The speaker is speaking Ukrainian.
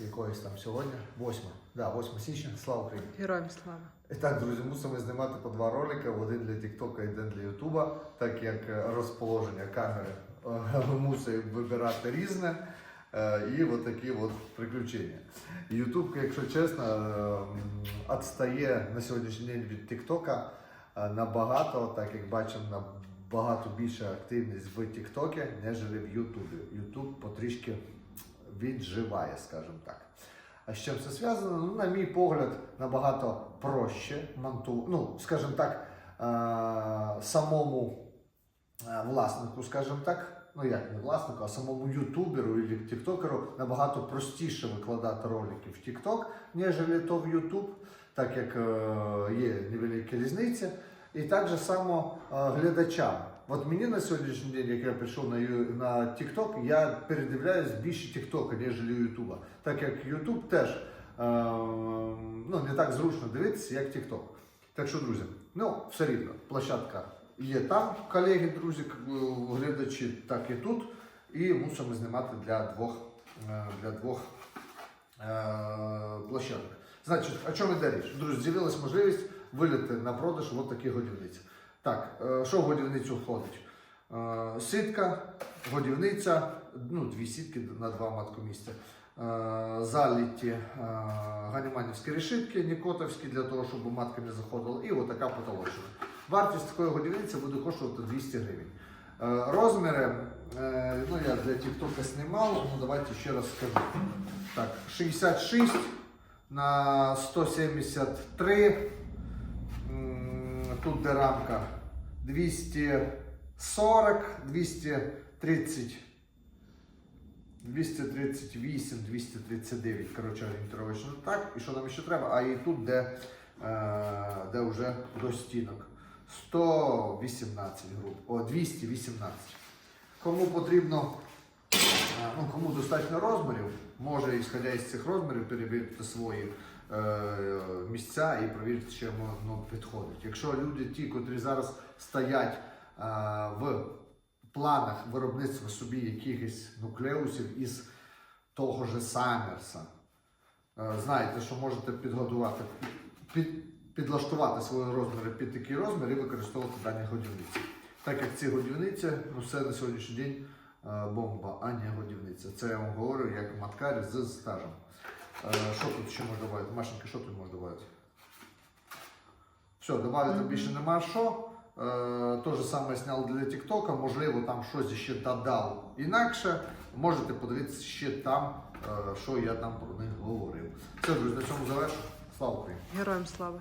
якоїсь там сьогодні, 8, да, 8 січня, слава Україні. Героям слава. І так, друзі, мусимо знімати по два ролики: один для Тіктока і один для Ютуба, так як е, розположення камери е, мусить вибирати різне. е, І от такі от приключення. Ютуб, якщо чесно, відстає на сьогоднішній день від Тіктока набагато, так як бачимо, набагато більша активність в Тіктокі, ніж в Ютубі. Ютуб потрішки відживає, скажімо так. А з чим це зв'язано? Ну, на мій погляд, набагато проще монту, ну, скажімо так, е- самому е, власнику, скажімо так, ну як не власнику, а самому ютуберу і тіктокеру набагато простіше викладати ролики в Тікток, ніж то в Ютуб, так як е, є невеликі різниці. І так же само глядачам. От мені на сьогоднішній день, як я прийшов на, на TikTok, я передивляюсь більше TikTok, ніж Ютуба. Так як Ютуб теж е, ну, не так зручно дивитися, як TikTok. Так що, друзі, ну, все рівно, площадка є там, колеги, друзі, глядачі, так і тут. І мусимо знімати для двох, е, для двох е, площадок. Значить, о чому йде річ? Друзі, з'явилась можливість вилити на продаж от такі годівниці. Так, е, що в годівницю входить? Е, Сітка, годівниця, ну, дві сітки на два маткомісця. Е, Заліті ганіманівські решітки, нікотовські, для того, щоб матка не заходила, і отака потолочна. Вартість такої годівниці буде коштувати 200 гривень. Розміри, ну я для TikTok знімав, ну давайте ще раз скажу. Так, 66 на 173. Тут де рамка 240, 230, 238, 239, коротше, орієнтировочно так. І що нам ще треба? А і тут, де, е, де вже до стінок. 118 груп, о, 218. Кому потрібно, е, ну, кому достатньо розмірів, може, ісходя із цих розмірів, перевірити свої місця і перевірити, чи воно підходить. Якщо люди, ті, котрі зараз стоять е, в планах виробництва собі якихось нуклеусів із того ж Саммерса, е, знаєте, що можете підготувати, під, підлаштувати свої розміри під такий розмір і використовувати дані годівниці. Так як ці годівниці, ну це на сьогоднішній день е, бомба, а не годівниця. Це я вам говорю як маткар з стажем. Е, Що тут ще можна додати? Машенька, що тут можна додати? Все, додати більше нема що. Е, То же саме зняв для Тіктока, можливо, там щось ще додав інакше. Можете подивитися ще там, е, що я там про них говорив. Все, друзі, на цьому завершу. Слава Україні! Героям слава.